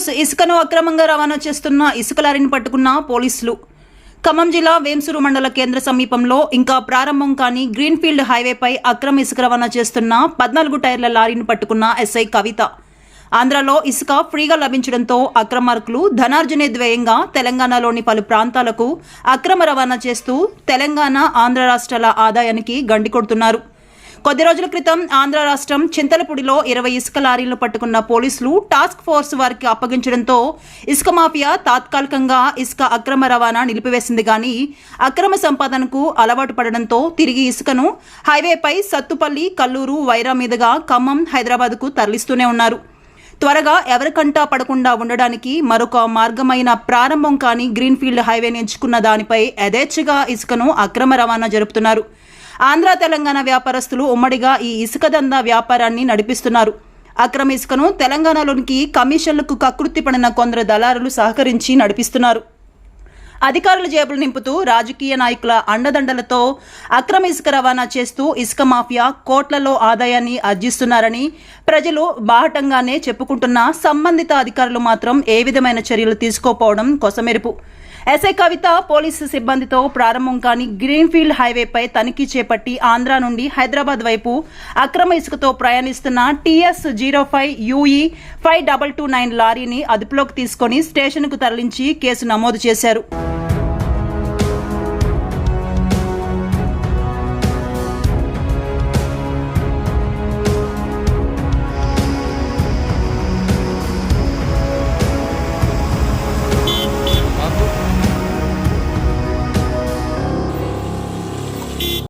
News ఇసుకను అక్రమంగా రవాణా చేస్తున్న ఇసుక లారీని పట్టుకున్న పోలీసులు. ఖమ్మం జిల్లా వేంసూరు మండల కేంద్ర సమీపంలో ఇంకా ప్రారంభం కాని గ్రీన్ఫీల్డ్ హైవేపై అక్రమ ఇసుక రవాణా చేస్తున్న పద్నాలుగు టైర్ల లారీని పట్టుకున్న ఎస్ఐ కవిత. ఆంధ్రాలో ఇసుక ఫ్రీగా లభించడంతో అక్రమార్కులు ధనార్జనే ద్వయంగా తెలంగాణలోని పలు ప్రాంతాలకు అక్రమ రవాణా చేస్తూ తెలంగాణ ఆంధ్ర రాష్ట్రాల ఆదాయానికి గండి కొడుతున్నారు. కొద్ది రోజుల క్రితం ఆంధ్ర రాష్ట్రం చింతలపూడిలో ఇరవై ఇసుక లారీలను పట్టుకున్న పోలీసులు టాస్క్ ఫోర్స్ వారికి అప్పగించడంతో ఇసుక మాఫియా తాత్కాలికంగా ఇసుక అక్రమ రవాణా నిలిపివేసింది కానీ అక్రమ సంపాదనకు అలవాటు పడడంతో తిరిగి ఇసుకను హైవేపై సత్తుపల్లి కల్లూరు వైరా మీదుగా ఖమ్మం హైదరాబాద్కు తరలిస్తూనే ఉన్నారు. త్వరగా ఎవరికంటా పడకుండా ఉండడానికి మరొక మార్గమైన ప్రారంభం కాని గ్రీన్ఫీల్డ్ హైవేని ఎంచుకున్న దానిపై యథేచ్ఛగా ఇసుకను అక్రమ రవాణా జరుపుతున్నారు. ఆంధ్ర తెలంగాణ వ్యాపారస్తులు ఉమ్మడిగా ఈ ఇసుక దందా వ్యాపారాన్ని నడిపిస్తున్నారు. అక్రమ ఇసుకను తెలంగాణలోనికి కమిషన్లకు కకృతి పడిన కొందరు దళారులు సహకరించి నడిపిస్తున్నారు. అధికారుల జేబులు నింపుతూ రాజకీయ నాయకుల అండదండలతో అక్రమ ఇసుక రవాణా చేస్తూ ఇసుక మాఫియా కోట్లలో ఆదాయాన్ని ఆర్జిస్తున్నారని ప్రజలు బాహటంగానే చెప్పుకుంటున్న సంబంధిత అధికారులు మాత్రం ఏ విధమైన చర్యలు తీసుకోపోవడం కొసమెరుపు. ఎస్ఐ కవిత పోలీసు సిబ్బందితో ప్రారంభం కాని గ్రీన్ఫీల్డ్ హైవేపై తనిఖీ చేపట్టి ఆంధ్ర నుండి హైదరాబాద్ వైపు అక్రమ ఇసుకతో ప్రయాణిస్తున్న TS zero five UE five double two nine లారీని అదుపులోకి తీసుకొని స్టేషన్కు తరలించి కేసు నమోదు చేశారు.